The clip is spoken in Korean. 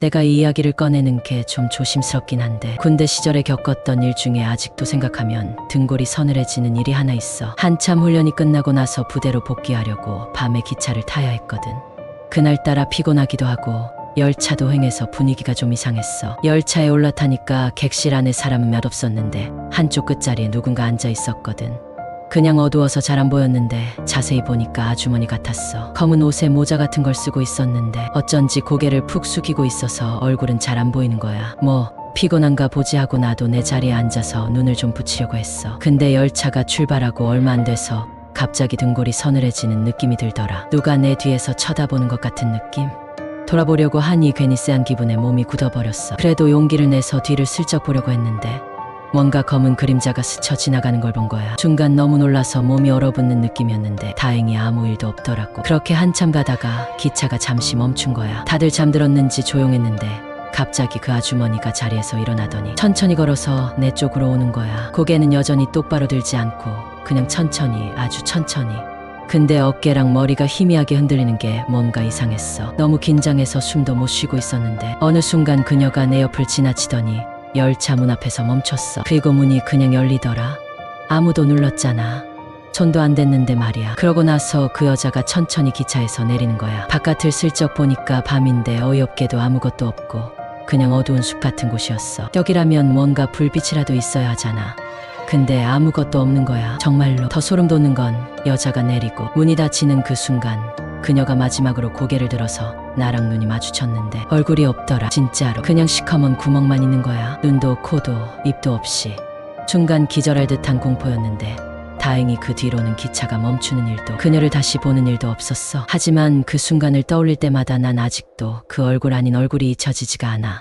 내가 이 이야기를 꺼내는 게 좀 조심스럽긴 한데 군대 시절에 겪었던 일 중에 아직도 생각하면 등골이 서늘해지는 일이 하나 있어. 한참 훈련이 끝나고 나서 부대로 복귀하려고 밤에 기차를 타야 했거든. 그날따라 피곤하기도 하고 열차도 횡해서 분위기가 좀 이상했어. 열차에 올라타니까 객실 안에 사람은 몇 없었는데 한쪽 끝자리에 누군가 앉아 있었거든. 그냥 어두워서 잘 안 보였는데 자세히 보니까 아주머니 같았어. 검은 옷에 모자 같은 걸 쓰고 있었는데 어쩐지 고개를 푹 숙이고 있어서 얼굴은 잘 안 보이는 거야. 뭐 피곤한가 보지 하고 나도 내 자리에 앉아서 눈을 좀 붙이려고 했어. 근데 열차가 출발하고 얼마 안 돼서 갑자기 등골이 서늘해지는 느낌이 들더라. 누가 내 뒤에서 쳐다보는 것 같은 느낌? 돌아보려고 하니 괜히 쎄한 기분에 몸이 굳어버렸어. 그래도 용기를 내서 뒤를 슬쩍 보려고 했는데 뭔가 검은 그림자가 스쳐 지나가는 걸 본 거야. 중간 너무 놀라서 몸이 얼어붙는 느낌이었는데 다행히 아무 일도 없더라고. 그렇게 한참 가다가 기차가 잠시 멈춘 거야. 다들 잠들었는지 조용했는데 갑자기 그 아주머니가 자리에서 일어나더니 천천히 걸어서 내 쪽으로 오는 거야. 고개는 여전히 똑바로 들지 않고 그냥 천천히 아주 천천히 근데 어깨랑 머리가 희미하게 흔들리는 게 뭔가 이상했어. 너무 긴장해서 숨도 못 쉬고 있었는데 어느 순간 그녀가 내 옆을 지나치더니 열차 문 앞에서 멈췄어. 그리고 문이 그냥 열리더라. 아무도 눌렀잖아. 손도 안 댔는데 말이야. 그러고 나서 그 여자가 천천히 기차에서 내리는 거야. 바깥을 슬쩍 보니까 밤인데 어이없게도 아무것도 없고 그냥 어두운 숲 같은 곳이었어. 여기라면 뭔가 불빛이라도 있어야 하잖아. 근데 아무것도 없는 거야. 정말로 더 소름 돋는 건 여자가 내리고 문이 닫히는 그 순간 그녀가 마지막으로 고개를 들어서 나랑 눈이 마주쳤는데 얼굴이 없더라. 진짜로. 그냥 시커먼 구멍만 있는 거야. 눈도 코도 입도 없이. 순간 기절할 듯한 공포였는데 다행히 그 뒤로는 기차가 멈추는 일도 그녀를 다시 보는 일도 없었어. 하지만 그 순간을 떠올릴 때마다 난 아직도 그 얼굴 아닌 얼굴이 잊혀지지가 않아.